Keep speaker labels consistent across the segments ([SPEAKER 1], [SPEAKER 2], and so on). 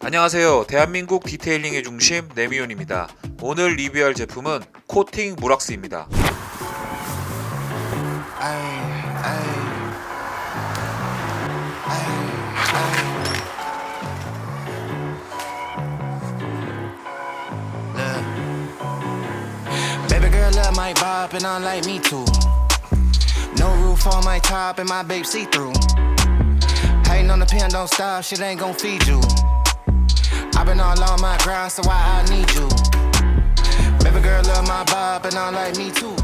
[SPEAKER 1] 안녕하세요. 대한민국 디테일링의 중심 네미온입니다. 오늘 리뷰할 제품은 코팅 무락스입니다.
[SPEAKER 2] Baby girl too. On my top and my babe see through. Hating on the pen, don't stop, shit ain't gon' feed you. I've been all on my grind, so why I need you? Baby girl love my bop and I like me too.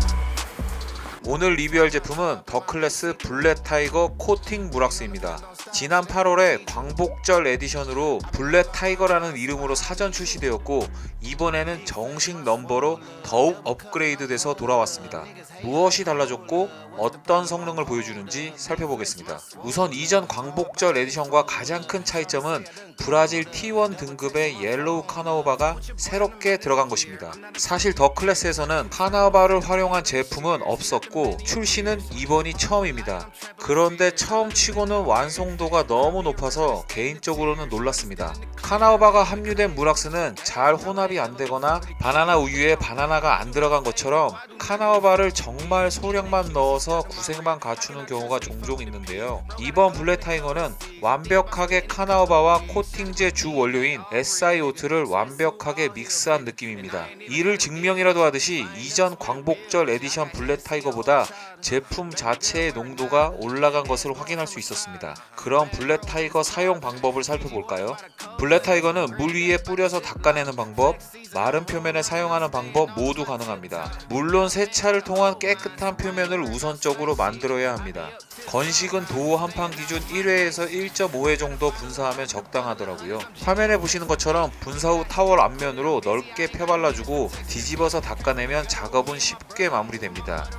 [SPEAKER 1] 오늘 리뷰할 제품은 더클래스 블랙 타이거 코팅 무락스입니다. 지난 8월에 광복절 에디션으로 블랙 타이거라는 이름으로 사전 출시되었고 이번에는 정식 넘버로 더욱 업그레이드돼서 돌아왔습니다. 무엇이 달라졌고 어떤 성능을 보여주는지 살펴보겠습니다. 우선 이전 광복절 에디션과 가장 큰 차이점은 브라질 T1 등급의 옐로우 카나오바가 새롭게 들어간 것입니다. 사실 더 클래스에서는 카나오바를 활용한 제품은 없었고 출시는 이번이 처음입니다. 그런데 처음 치고는 완성도가 너무 높아서 개인적으로는 놀랐습니다. 카나오바가 함유된 무락스는 잘 혼합이 안 되거나 바나나 우유에 바나나가 안 들어간 것처럼 카나오바를 정말 소량만 넣어서 구색만 갖추는 경우가 종종 있는데요. 이번 블랙 타이거는 완벽하게 카나오바와 코팅제 주 원료인 SiO2를 완벽하게 믹스한 느낌입니다. 이를 증명이라도 하듯이 이전 광복절 에디션 블랙 타이거보다 제품 자체의 농도가 올라간 것을 확인할 수 있었습니다. 그럼 블랙 타이거 사용 방법을 살펴볼까요? 블랙 타이거는 물 위에 뿌려서 닦아내는 방법, 마른 표면에 사용하는 방법 모두 가능합니다. 물론 세차를 통한 깨끗한 표면을 우선적으로 만들어야 합니다. 건식은 도우 한판 기준 1회에서 1.5회 정도 분사하면 적당하더라고요. 화면에 보시는 것처럼 분사 후 타월 앞면으로 넓게 펴발라주고 뒤집어서 닦아내면 작업은 쉽게 마무리됩니다.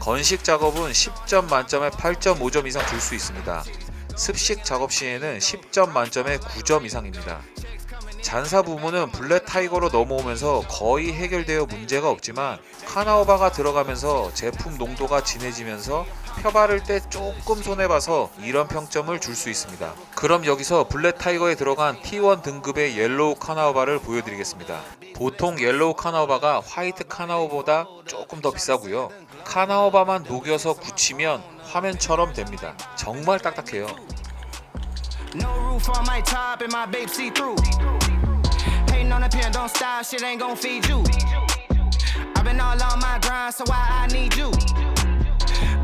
[SPEAKER 1] 건식 작업은 10점 만점에 8.5점 이상 줄 수 있습니다. 습식 작업 시에는 10점 만점에 9점 이상입니다. 잔사 부분은 블랙 타이거로 넘어오면서 거의 해결되어 문제가 없지만 카나오바가 들어가면서 제품 농도가 진해지면서 펴바를 때 조금 손해봐서 이런 평점을 줄 수 있습니다. 그럼 여기서 블랙 타이거에 들어간 T1 등급의 옐로우 카나오바를 보여드리겠습니다. 보통 옐로우 카나오바가 화이트 카나오보다 조금 더 비싸고요. 카나오바만 녹여서 굳히면 화면처럼 됩니다. 정말 딱딱해요.
[SPEAKER 2] No roof on my top and my babe see through. Hating on the pen, don't stop, shit ain't gon' feed you. I've been all on my grind, so why I need you?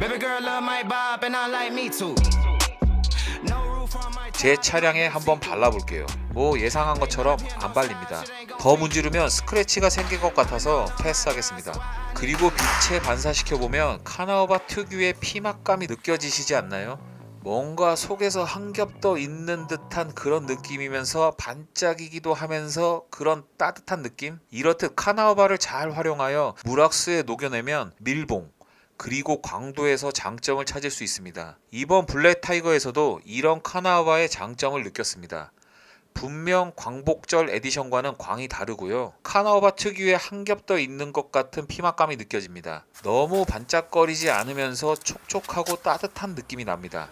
[SPEAKER 2] Baby girl love my bop and I like me too.
[SPEAKER 1] 제 차량에 한번 발라볼게요. 뭐 예상한 것처럼 안 발립니다. 더 문지르면 스크래치가 생길 것 같아서 패스하겠습니다. 그리고 빛에 반사시켜보면 카나오바 특유의 피막감이 느껴지시지 않나요? 뭔가 속에서 한 겹 더 있는 듯한 그런 느낌이면서 반짝이기도 하면서 그런 따뜻한 느낌? 이렇듯 카나오바를 잘 활용하여 무락스에 녹여내면 밀봉, 그리고 광도에서 장점을 찾을 수 있습니다. 이번 블랙 타이거에서도 이런 카나와의 장점을 느꼈습니다. 분명 광복절 에디션과는 광이 다르고요. 카나오바 특유의 한 겹 더 있는 것 같은 피막감이 느껴집니다. 너무 반짝거리지 않으면서 촉촉하고 따뜻한 느낌이 납니다.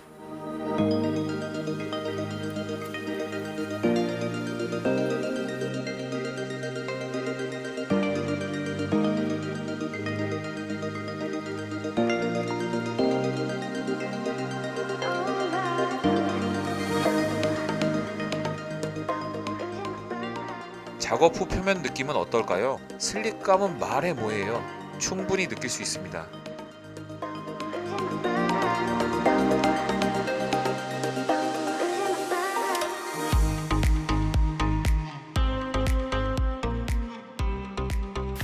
[SPEAKER 1] 작업 후 표면 느낌은 어떨까요? 슬립감은 말해 뭐해요. 충분히 느낄 수 있습니다.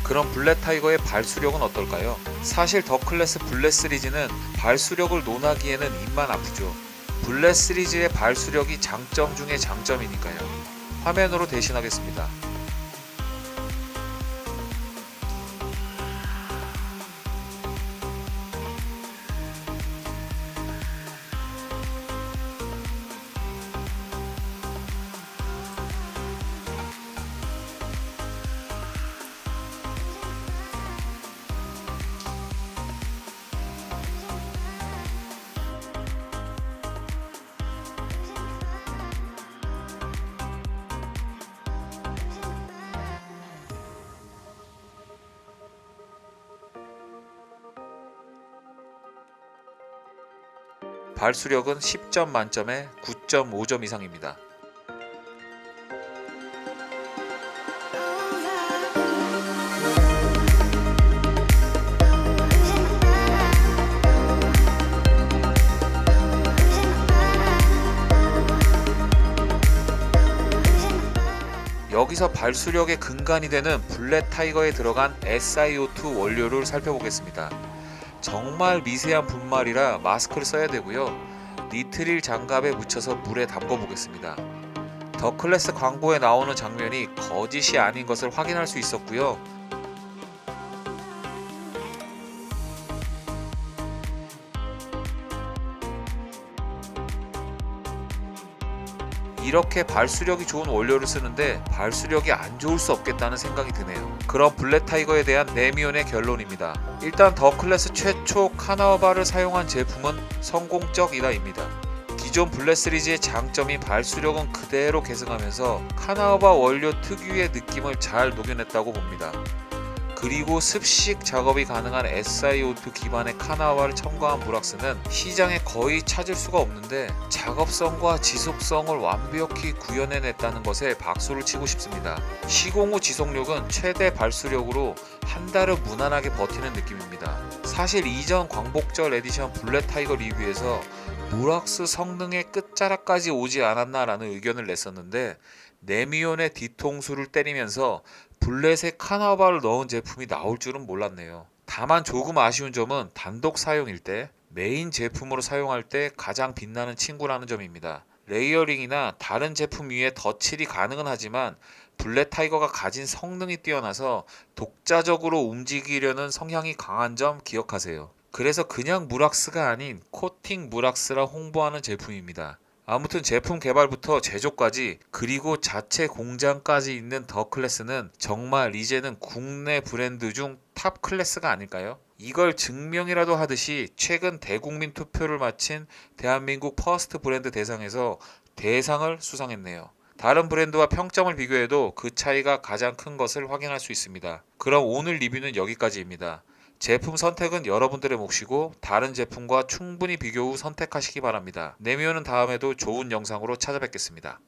[SPEAKER 1] 그럼 블랙 타이거의 발수력은 어떨까요? 사실 더 클래스 블랙 시리즈는 발수력을 논하기에는 입만 아프죠. 블랙 시리즈의 발수력이 장점 중의 장점이니까요. 화면으로 대신하겠습니다. 발수력은 10점 만점에 9.5점 이상입니다. 여기서 발수력의 근간이 되는 블랙 타이거에 들어간 SiO2 원료를 살펴보겠습니다. 정말 미세한 분말이라 마스크를 써야 되고요. 니트릴 장갑에 묻혀서 물에 담궈 보겠습니다. 더 클래스 광고에 나오는 장면이 거짓이 아닌 것을 확인할 수 있었고요. 이렇게 발수력이 좋은 원료를 쓰는데 발수력이 안 좋을 수 없겠다는 생각이 드네요. 그럼 블랙 타이거에 대한 네미온의 결론입니다. 일단 더 클래스 최초 카나와바를 사용한 제품은 성공적이다입니다. 기존 블랙 시리즈의 장점인 발수력은 그대로 계승하면서 카나와바 원료 특유의 느낌을 잘 녹여냈다고 봅니다. 그리고 습식 작업이 가능한 SiO2 기반의 카나와를 첨가한 무락스는 시장에 거의 찾을 수가 없는데 작업성과 지속성을 완벽히 구현해냈다는 것에 박수를 치고 싶습니다. 시공 후 지속력은 최대 발수력으로 한 달을 무난하게 버티는 느낌입니다. 사실 이전 광복절 에디션 블랙 타이거 리뷰에서 무락스 성능의 끝자락까지 오지 않았나라는 의견을 냈었는데 네미온의 뒤통수를 때리면서 블렛에 카나바를 넣은 제품이 나올 줄은 몰랐네요. 다만 조금 아쉬운 점은 단독 사용일 때 메인 제품으로 사용할 때 가장 빛나는 친구라는 점입니다. 레이어링이나 다른 제품 위에 덧칠이 가능은 하지만 블랙 타이거가 가진 성능이 뛰어나서 독자적으로 움직이려는 성향이 강한 점 기억하세요. 그래서 그냥 무락스가 아닌 코팅 무락스라 홍보하는 제품입니다. 아무튼 제품 개발부터 제조까지 그리고 자체 공장까지 있는 더 클래스는 정말 이제는 국내 브랜드 중 탑 클래스가 아닐까요? 이걸 증명이라도 하듯이 최근 대국민 투표를 마친 대한민국 퍼스트 브랜드 대상에서 대상을 수상했네요. 다른 브랜드와 평점을 비교해도 그 차이가 가장 큰 것을 확인할 수 있습니다. 그럼 오늘 리뷰는 여기까지입니다. 제품 선택은 여러분들의 몫이고 다른 제품과 충분히 비교 후 선택하시기 바랍니다. 네미오는 다음에도 좋은 영상으로 찾아뵙겠습니다.